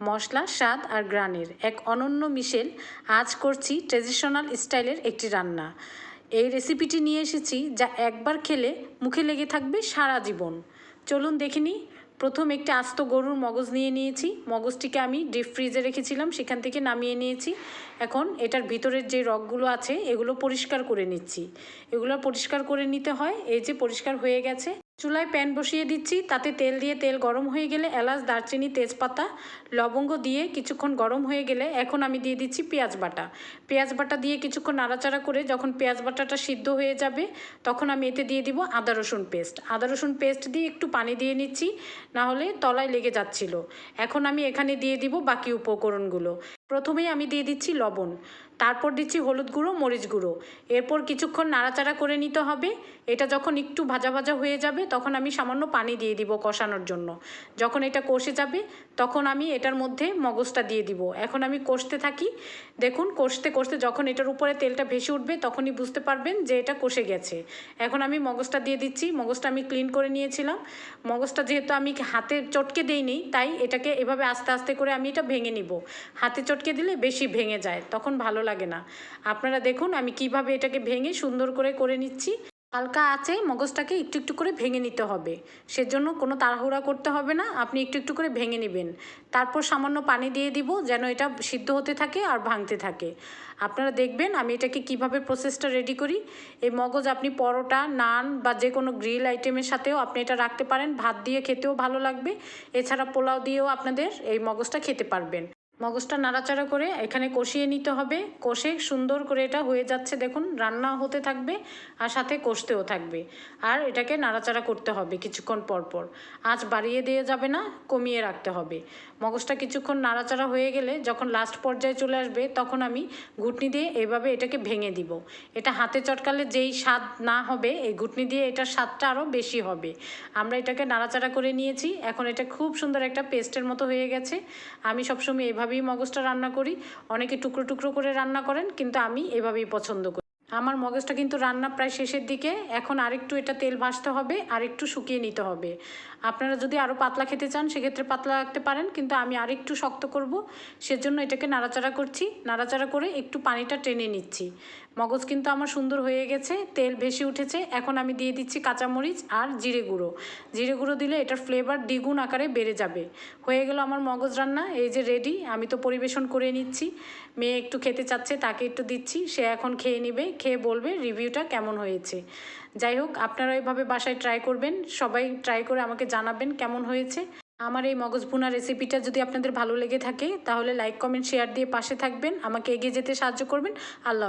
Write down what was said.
মশলা, স্বাদ আর গ্রানের। এক অনন্য মিশেল, আজ করছি ট্রেডিশনাল স্টাইলের একটি রান্না। এই রেসিপিটি নিয়ে এসেছি যা একবার খেলে মুখে লেগে থাকবে সারা জীবন। চলুন দেখিনি প্রথম একটি আস্ত গরুর মগজ নিয়ে নিয়েছি। মগজটিকে আমি ডিপ ফ্রিজে রেখেছিলাম, সেখান থেকে নামিয়ে নিয়েছি। এখন এটার ভিতরের যে রগগুলো আছে, এগুলো পরিষ্কার করে নিচ্ছি। এগুলো পরিষ্কার করে নিতে হয়। এই যে পরিষ্কার হয়ে গেছে চুলায় প্যান বসিয়ে দিচ্ছি। তাতে তেল দিয়ে তেল গরম হয়ে গেলে এলাচ, দারচিনি, তেজপাতা, লবঙ্গ দিয়ে কিছুক্ষণ গরম হয়ে গেলে এখন আমি দিয়ে দিচ্ছি পেঁয়াজ বাটা। পেঁয়াজ বাটা দিয়ে কিছুক্ষণ নাড়াচাড়া করে যখন পেঁয়াজ বাটাটা সিদ্ধ হয়ে যাবে, তখন আমি এতে দিয়ে দিব আদা, রসুন পেস্ট। আদা, রসুন পেস্ট দিয়ে একটু পানি দিয়ে নিচ্ছি না হলে তলায় লেগে যাচ্ছিল। এখন আমি এখানে দিয়ে দিব বাকি উপকরণগুলো। প্রথমেই আমি দিয়ে দিচ্ছি লবণ, তারপর দিচ্ছি হলুদ গুঁড়ো, মরিচ গুঁড়ো। এরপর কিছুক্ষণ নাড়াচাড়া করে নিতে হবে। এটা যখন একটু ভাজা ভাজা হয়ে যাবে, তখন আমি সামান্য পানি দিয়ে দিব কষানোর জন্য। যখন এটা কষে যাবে, তখন আমি এটার মধ্যে মগজটা দিয়ে দিব। এখন আমি কষতে থাকি। দেখুন, কষতে কষতে যখন এটার উপরে তেলটা ভেসে উঠবে, তখনই বুঝতে পারবেন যে এটা কষে গেছে। এখন আমি মগজটা দিয়ে দিচ্ছি। মগজটা আমি ক্লিন করে নিয়েছিলাম। মগজটা যেহেতু আমি হাতে চটকে দিইনি, তাই এটাকে এভাবে আস্তে আস্তে করে আমি এটা ভেঙে নিব। হাতে চটকে দিলে বেশি ভেঙে যায়, তখন ভালো লাগে না। আপনারা দেখুন আমি কীভাবে এটাকে ভেঙে সুন্দর করে করে নিচ্ছি। হালকা আছে মগজটাকে একটু একটু করে ভেঙে নিতে হবে। সেজন্য কোনো তাড়াহুড়া করতে হবে না, আপনি একটু একটু করে ভেঙে নেবেন। তারপর সামান্য পানি দিয়ে দিব যেন এটা সিদ্ধ হতে থাকে আর ভাঙতে থাকে। আপনারা দেখবেন আমি এটাকে কীভাবে প্রসেসটা রেডি করি। এই মগজ আপনি পরোটা, নান বা যে কোনো গ্রিল আইটেমের সাথেও আপনি এটা রাখতে পারেন। ভাত দিয়ে খেতেও ভালো লাগবে। এছাড়া পোলাও দিয়েও আপনাদের এই মগজটা খেতে পারবেন। মগজটা নাড়াচাড়া করে এখানে কষিয়ে নিতে হবে। কষে সুন্দর করে এটা হয়ে যাচ্ছে, দেখুন, রান্না হতে থাকবে আর সাথে কষতেও থাকবে। আর এটাকে নাড়াচাড়া করতে হবে কিছুক্ষণ পর পর। আঁচ বাড়িয়ে দিয়ে যাবে না, কমিয়ে রাখতে হবে। মগজটা কিছুক্ষণ নাড়াচাড়া হয়ে গেলে যখন লাস্ট পর্যায়ে চলে আসবে, তখন আমি ঘুটনি দিয়ে এভাবে এটাকে ভেঙে দিব। এটা হাতে চটকালে যেই স্বাদ না হবে, এই ঘুটনি দিয়ে এটার স্বাদটা আরও বেশি হবে। আমরা এটাকে নাড়াচাড়া করে নিয়েছি। এখন এটা খুব সুন্দর একটা পেস্টের মতো হয়ে গেছে। আমি সবসময় এভাবেই মগজটা রান্না করি। অনেকে টুকরো টুকরো করে রান্না করেন, কিন্তু আমি এভাবেই পছন্দ করি। আমার মগজটা কিন্তু রান্না প্রায় শেষের দিকে। এখন আরেকটু এটা তেল ভাজতে হবে, আরেকটু শুকিয়ে নিতে হবে। আপনারা যদি আরও পাতলা খেতে চান, সেক্ষেত্রে পাতলা রাখতে পারেন, কিন্তু আমি আরেকটু শক্ত করব। সেজন্য এটাকে নাড়াচাড়া করছি। নাড়াচাড়া করে একটু পানিটা টেনে নিচ্ছি। মগজ কিন্তু আমার সুন্দর হয়ে গেছে, তেল ভেসে উঠেছে। এখন আমি দিয়ে দিচ্ছি কাঁচামরিচ আর জিরে গুঁড়ো। জিরে গুঁড়ো দিলে এটার ফ্লেভার দ্বিগুণ আকারে বেড়ে যাবে। হয়ে গেল আমার মগজ রান্না, এই যে রেডি আমি তো পরিবেশন করে নিচ্ছি। মেয়ে একটু খেতে চাচ্ছে, তাকে একটু দিচ্ছি। সে এখন খেয়ে নেবে। খেয়ে বলবে রিভিউটা কেমন হয়েছে। যাই হোক, আপনারা এভাবে বাসায় ট্রাই করবেন, সবাই ট্রাই করে আমাকে জানাবেন কেমন হয়েছে। আমার এই মগজ ভুনা রেসিপিটা যদি আপনাদের ভালো লেগে থাকে, তাহলে লাইক কমেন্ট শেয়ার দিয়ে পাশে থাকবেন, আমাকে এগিয়ে যেতে সাহায্য করবেন। আল্লাহ